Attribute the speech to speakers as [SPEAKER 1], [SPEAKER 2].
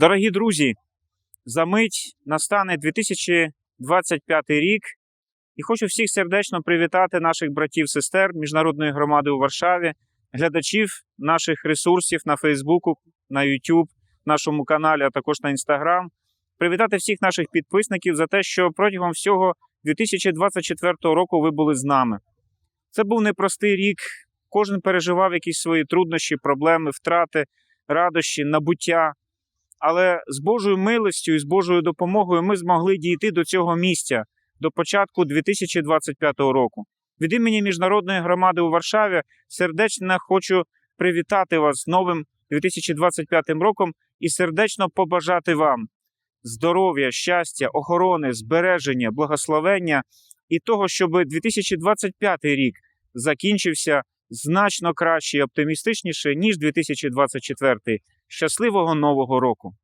[SPEAKER 1] Дорогі друзі, за мить настане 2025 рік, і хочу всіх сердечно привітати наших братів-сестер міжнародної громади у Варшаві, глядачів наших ресурсів на Фейсбуку, на YouTube, нашому каналі, а також на Інстаграм. Привітати всіх наших підписників за те, що протягом всього 2024 року ви були з нами. Це був непростий рік. Кожен переживав якісь свої труднощі, проблеми, втрати, радощі, набуття. Але з Божою милостю і з Божою допомогою ми змогли дійти до цього місця до початку 2025 року. Від імені міжнародної громади у Варшаві сердечно хочу привітати вас з новим 2025 роком і сердечно побажати вам здоров'я, щастя, охорони, збереження, благословення і того, щоб 2025 рік закінчився значно краще і оптимістичніше, ніж 2024. Щасливого нового року!